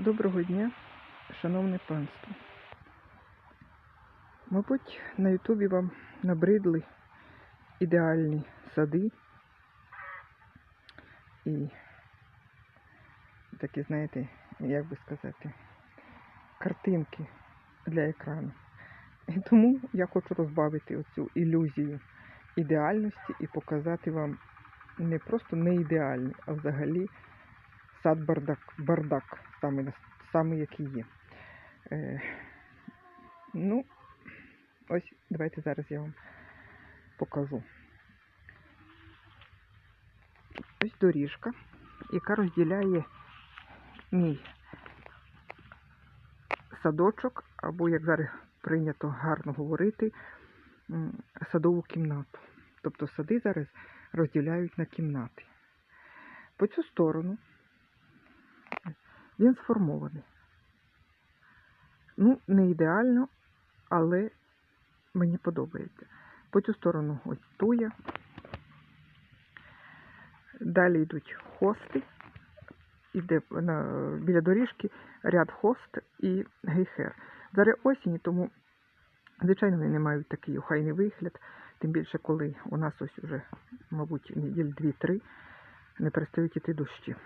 Доброго дня, шановне панство. Мабуть, на Ютубі вам набридли ідеальні сади і такі, знаєте, як би сказати, картинки для екрану. І тому я хочу розбавити оцю ілюзію ідеальності і показати вам не просто не ідеальний, а взагалі сад бардак, бардак нас- саме який є. Е, ну, ось давайте зараз я вам покажу. Ось доріжка, яка розділяє мій садочок, або, як зараз прийнято гарно говорити, садову кімнату. Тобто сади зараз розділяють на кімнати. По цю сторону він сформований. Ну, не ідеально, але мені подобається. По цю сторону ось туя. Далі йдуть хости. Іде на, біля доріжки ряд хост і гейхер. Зараз осінь, тому, звичайно, вони не мають такий охайний вигляд. Тим більше, коли у нас ось уже, мабуть, неділь дві-три не перестають іти дощі.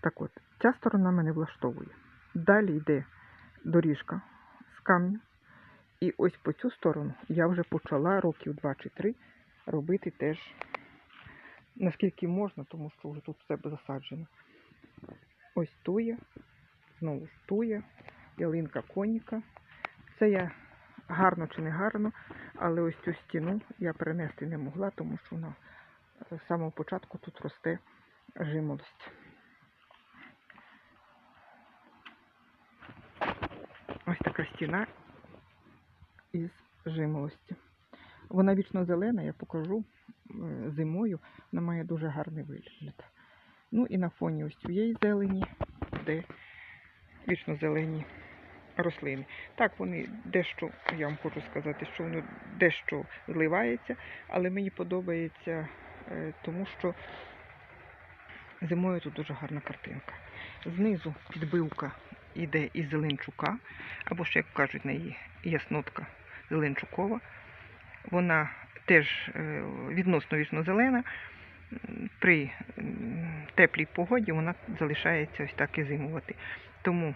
Так от, ця сторона мене влаштовує. Далі йде доріжка з камню. І ось по цю сторону я вже почала років два чи три робити теж наскільки можна, тому що вже тут все засаджено. Ось туя, знову ж туя, ялинка коніка. Це я гарно чи не гарно, але ось цю стіну я перенести не могла, тому що вона з самого початку тут росте жимолость. Ось така стіна із жимолості. Вона вічно зелена, я покажу зимою, вона має дуже гарний вигляд. Ну і на фоні ось цієї зелені, де вічно зелені рослини. Так, вони дещо, я вам хочу сказати, що воно дещо зливається, але мені подобається, е, тому що зимою тут дуже гарна картинка. Знизу підбивка йде із зеленчука, або ще, як кажуть, на її яснотка зеленчукова. Вона теж е, відносно вічно зелена. При теплій погоді вона залишається ось так і зимувати. Тому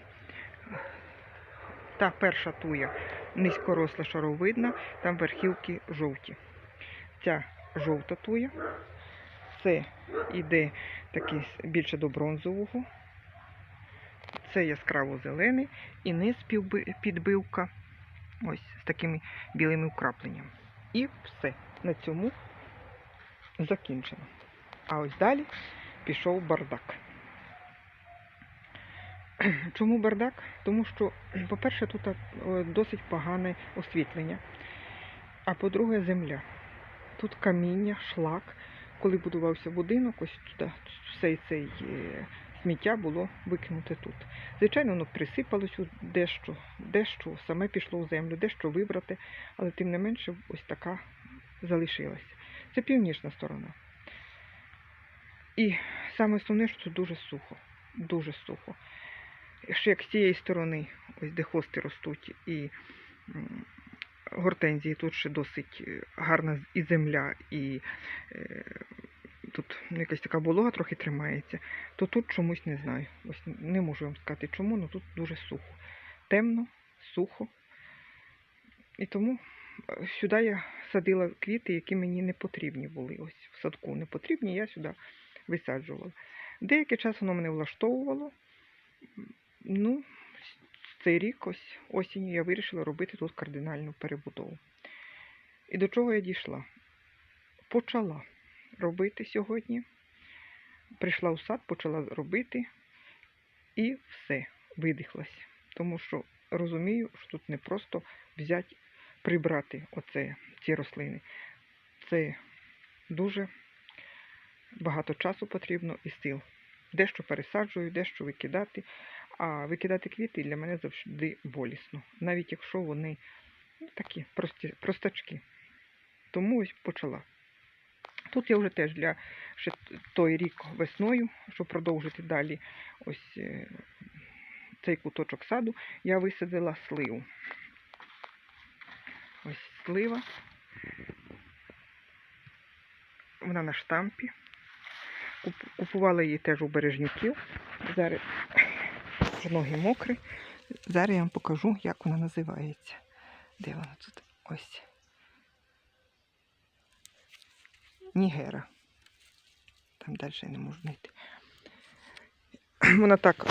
та перша туя низькоросла шаровидна, там верхівки жовті. Ця жовта туя, це йде такий більше до бронзового. Це яскраво зелений і низ підбивка ось з такими білими вкрапленнями. І все. На цьому закінчено. А ось далі пішов бардак. Чому бардак? Тому що, по-перше, тут е, досить погане освітлення. А по-друге, земля. Тут каміння, шлак. Коли будувався будинок, ось туди все цей е, сміття було викинуте тут. Звичайно, воно присипалось дещо, дещо саме пішло в землю, дещо вибрати, але тим не менше ось така залишилася. Це північна сторона. І саме основне, що тут дуже сухо. Дуже сухо. Ще як з цієї сторони, ось де хости ростуть, і гортензії тут ще досить гарна і земля, і е, тут якась така волога трохи тримається, то тут чомусь не знаю. Ось не можу вам сказати чому, але тут дуже сухо. Темно, сухо. І тому е, сюди я садила квіти, які мені не потрібні були. Ось в садку не потрібні, я сюди висаджувала. Деякий час воно мене влаштовувало. Ну, цей рік, ось осінню, я вирішила робити тут кардинальну перебудову. І до чого я дійшла? Почала робити сьогодні. Прийшла у сад, почала робити і все, видихлась. Тому що розумію, що тут не просто взяти, прибрати оце, ці рослини. Це дуже багато часу потрібно і сил. Дещо пересаджую, дещо викидати. А викидати квіти для мене завжди болісно, навіть якщо вони ну, такі прості, простачки. Тому ось почала. Тут я вже теж для ще той рік весною, щоб продовжити далі ось е, цей куточок саду, я висадила сливу. Ось слива. Вона на штампі. Купувала її теж у бережників. Зараз ноги мокрі. Зараз я вам покажу, як вона називається. Де вона тут? Ось. Нігера. Там далі я не можу знайти. Вона так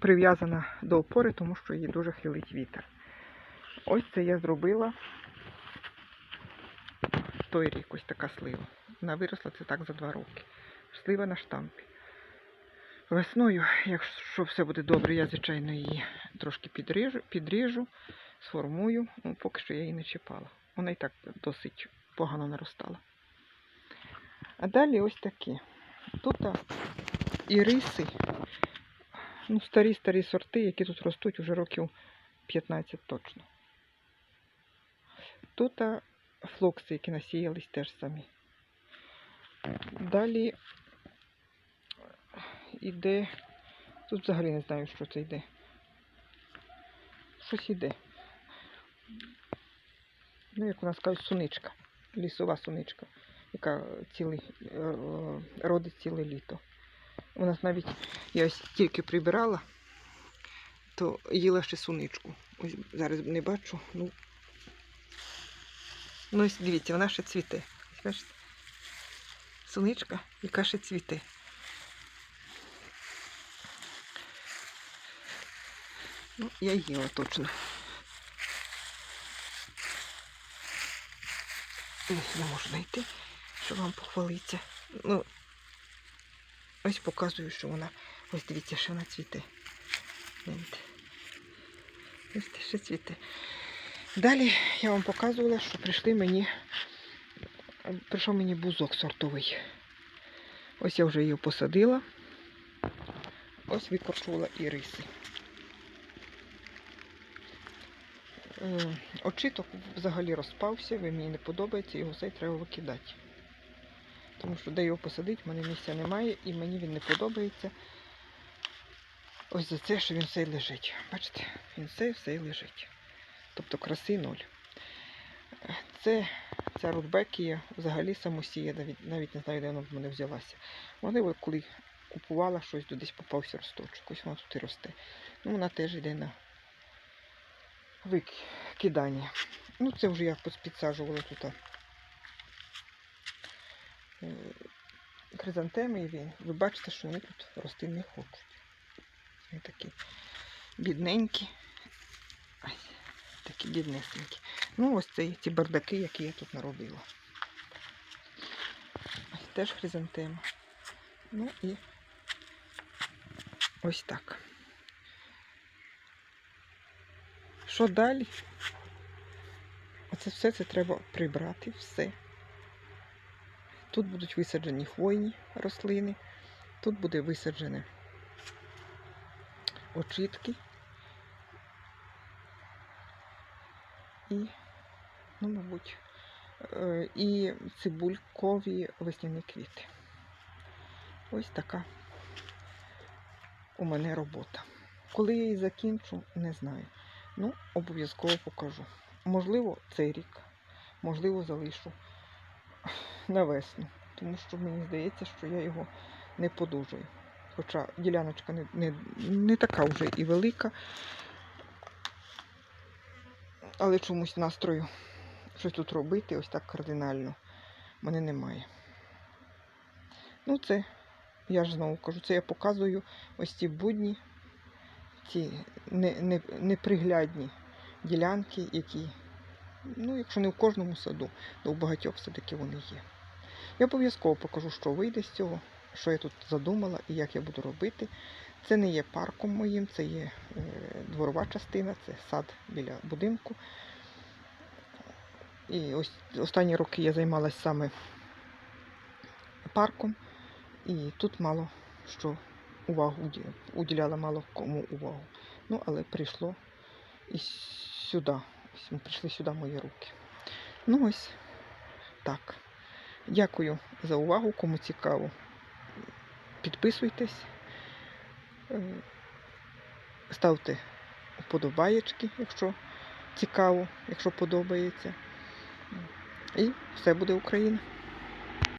прив'язана до опори, тому що її дуже хилить вітер. Ось це я зробила в той рік, ось така слива. Вона виросла це так за два роки. Слива на штампі. Весною, якщо все буде добре, я, звичайно, її трошки підріжу, підріжу сформую. Ну, поки що я її не чіпала. Вона і так досить погано наростала. А далі ось такі. Тут а, іриси, ну, старі-старі сорти, які тут ростуть вже років 15 точно. Тут флокси, які насіялись теж самі. Далі іде. Тут взагалі не знаю, що це йде. Щось іде. Ну, як у нас кажуть, суничка. Лісова суничка, яка цілий, е, е, родить ціле літо. У нас навіть я ось тільки прибирала, то їла ще суничку. Ось зараз не бачу. Ну, ну ось дивіться, вона ще цвіте. Суничка, яка ще цвіте. Ну, я їла точно. Ось не можу знайти, щоб вам похвалитися. Ну, ось показую, що вона. Ось дивіться, що вона цвіте. Те, що цвіте. Далі я вам показувала, що прийшли мені. Прийшов мені бузок сортовий. Ось я вже її посадила. Ось викорчувала і риси. Очіток взагалі розпався, він мені не подобається, його цей треба викидати. Тому що де його посадити, в мене місця немає і мені він не подобається. Ось за це, що він цей лежить. Бачите, він цей все лежить. Тобто краси ноль. Це ця рудбекія взагалі самосія, навіть, навіть не знаю, де вона в мене взялася. Можливо, коли купувала щось, то десь попався росточок. Ось вона тут і росте. Ну, вона теж йде на викидання. Ну, це вже я підсаджувала тут. Хризантеми і. Ви бачите, що вони тут рости не хочуть. Вони такі бідненькі. Ось, такі біднесенькі. Ну, ось це ці бардаки, які я тут наробила. Ось теж хризантема. Ну і ось так. Що далі? Оце все це треба прибрати, все. Тут будуть висаджені хвойні рослини, тут буде висаджені очітки і, ну, мабуть, е, і цибулькові весняні квіти. Ось така у мене робота. Коли я її закінчу, не знаю. Ну, обов'язково покажу. Можливо, цей рік, можливо, залишу на весну. Тому що мені здається, що я його не подужую. Хоча діляночка не, не, не така вже і велика. Але чомусь настрою щось тут робити, ось так кардинально, мене немає. Ну, це, я ж знову кажу, це я показую ось ці будні, ці не- не- неприглядні ділянки, які, ну, якщо не в кожному саду, то в багатьох все-таки вони є. Я обов'язково покажу, що вийде з цього, що я тут задумала і як я буду робити. Це не є парком моїм, це є е, дворова частина, це сад біля будинку. І ось останні роки я займалася саме парком, і тут мало що увагу уділяла мало кому увагу. Ну, але прийшло і сюди. Прийшли сюди мої руки. Ну ось так. Дякую за увагу, кому цікаво. Підписуйтесь, е, ставте вподобаєчки, якщо цікаво, якщо подобається. І все буде Україна.